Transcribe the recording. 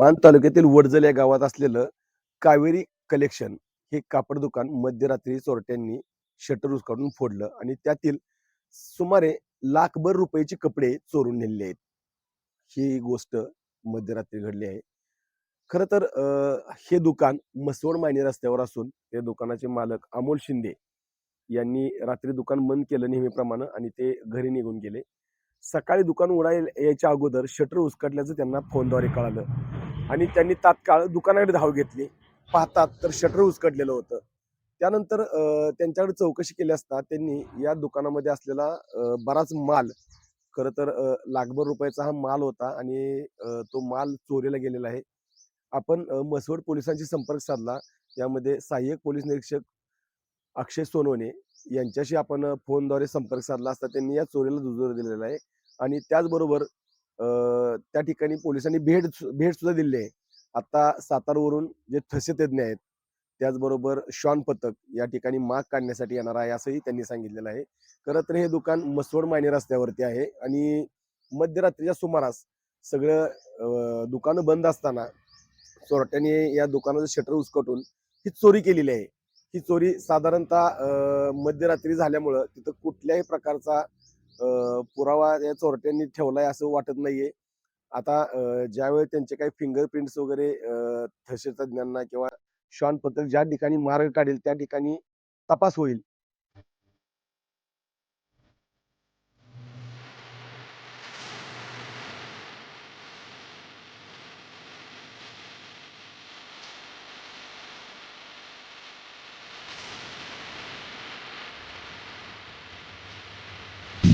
मान तालुक्यातील वडजल या गावात असलेलं कावेरी कलेक्शन हे कापड दुकान मध्यरात्री चोरट्यांनी शटर उचकाडून फोडलं आणि त्यातील सुमारे लाखभर रुपयाचे कपडे चोरून नेले आहेत. ही गोष्ट मध्यरात्री घडली आहे. खरं तर हे दुकान मसवड मायनी रस्त्यावर असून या दुकानाचे मालक अमोल शिंदे यांनी रात्री दुकान बंद केलं नेहमीप्रमाणे आणि ते घरी निघून गेले. सकाळी दुकान उडायला यायच्या अगोदर शटर उचकटल्याचं त्यांना फोनद्वारे कळालं. आणि त्यांनी तात्काळ दुकानाकडे धाव घेतली. पाहतात तर शटर उचकडलेलं होतं. त्यानंतर त्यांच्याकडे चौकशी केली असता त्यांनी या दुकानामध्ये असलेला बराच माल खरं तर लाखभर रुपयाचा हा माल होता आणि तो माल चोरीला गेलेला आहे. आपण अं, म्हसवड पोलिसांशी संपर्क साधला. यामध्ये सहाय्यक पोलीस निरीक्षक अक्षय सोनवणे यांच्याशी आपण फोनद्वारे संपर्क साधला असता त्यांनी या चोरीला दुजोर दिलेला आहे. आणि त्याचबरोबर त्या ठिकाणी पोलिसांनी भेट भेट सुद्धा दिली आहे आता सातारवरून जे ठसे तज्ज्ञ आहेत त्याचबरोबर शॉन पथक या ठिकाणी माग काढण्यासाठी येणार आहे असंही त्यांनी सांगितलेलं आहे. खरं तर हे दुकान मसवड मायने रस्त्यावरती आहे आणि मध्यरात्रीच्या सुमारास सगळं दुकानं बंद असताना चोरट्याने या दुकानाचं शटर उचकटून ही चोरी केलेली आहे. ही चोरी साधारणतः मध्यरात्री झाल्यामुळं तिथं कुठल्याही प्रकारचा पुरावा या चोरट्यांनी ठेवलाय असं वाटत नाहीये. आता ज्यावेळी त्यांचे काही फिंगरप्रिंट्स वगैरे अं, तज्ञांना किंवा श्वान पथक ज्या ठिकाणी मार्ग काढेल त्या ठिकाणी तपास होईल.